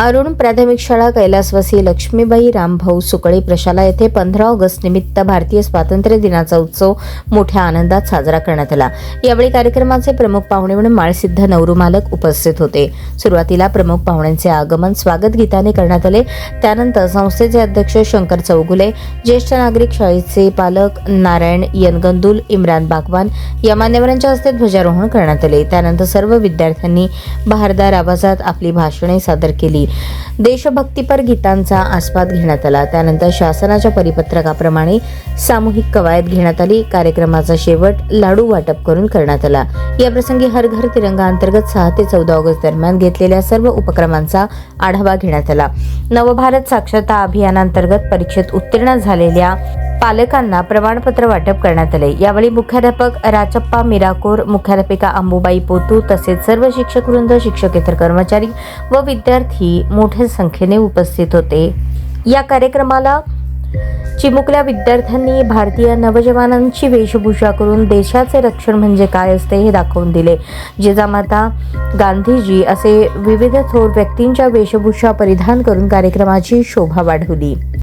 अरुण प्राथमिक शाळा कैलासवासी लक्ष्मीबाई रामभाऊ सुकळे प्रशाला येथे पंधरा ऑगस्ट निमित्त भारतीय स्वातंत्र्य दिनाचा उत्सव मोठ्या आनंदात साजरा करण्यात आला. यावेळी कार्यक्रमाचे प्रमुख पाहुणे म्हणून माळसिद्ध नवरू मालक उपस्थित होते. सुरुवातीला प्रमुख पाहुण्यांचे आगमन स्वागत गीताने करण्यात आले. त्यानंतर संस्थेचे अध्यक्ष शंकर चौगुले ज्येष्ठ नागरिक शाळेचे पालक नारायण यनगंदुल इम्रान बागवान या मान्यवरांच्या हस्ते ध्वजारोहण करण्यात आले. त्यानंतर सर्व विद्यार्थ्यांनी बहारदार आवाजात आपली भाषणे सादर केली. देशभक्तीपर गीतांचा आस्वाद घेण्यात आला. त्यानंतर शासनाच्या परिपत्रकाप्रमाणे सामूहिक कवायत घेण्यात आली. कार्यक्रमाचा शेवट लाडू वाटप करून करण्यात आला. या प्रसंगी हर घर तिरंगा अंतर्गत सहा ते चौदा ऑगस्ट दरम्यान घेतलेल्या सर्व उपक्रमांचा आढावा घेण्यात आला. नवभारत साक्षरता अभियानांतर्गत परीक्षेत उत्तीर्ण झालेल्या पालकांना प्रमाणपत्र वाटप करण्यात आले. यावेळी मुख्याध्यापक राचप्पा मिराकोर मुख्याध्यापिका अंबुबाई पोतू तसेच सर्व शिक्षक वृंद शिक्षकेतर कर्मचारी व विद्यार्थी मोठ्या संख्येने उपस्थित होते. या कार्यक्रमाला चिमुकल्या विद्यार्थ्यांनी भारतीय नवजवानांची वेशभूषा करून देशाचे रक्षण म्हणजे काय असते हे दाखवून दिले. जिजामाता गांधीजी असे विविध थोर व्यक्तींच्या वेशभूषा परिधान करून कार्यक्रमाची शोभा वाढवली.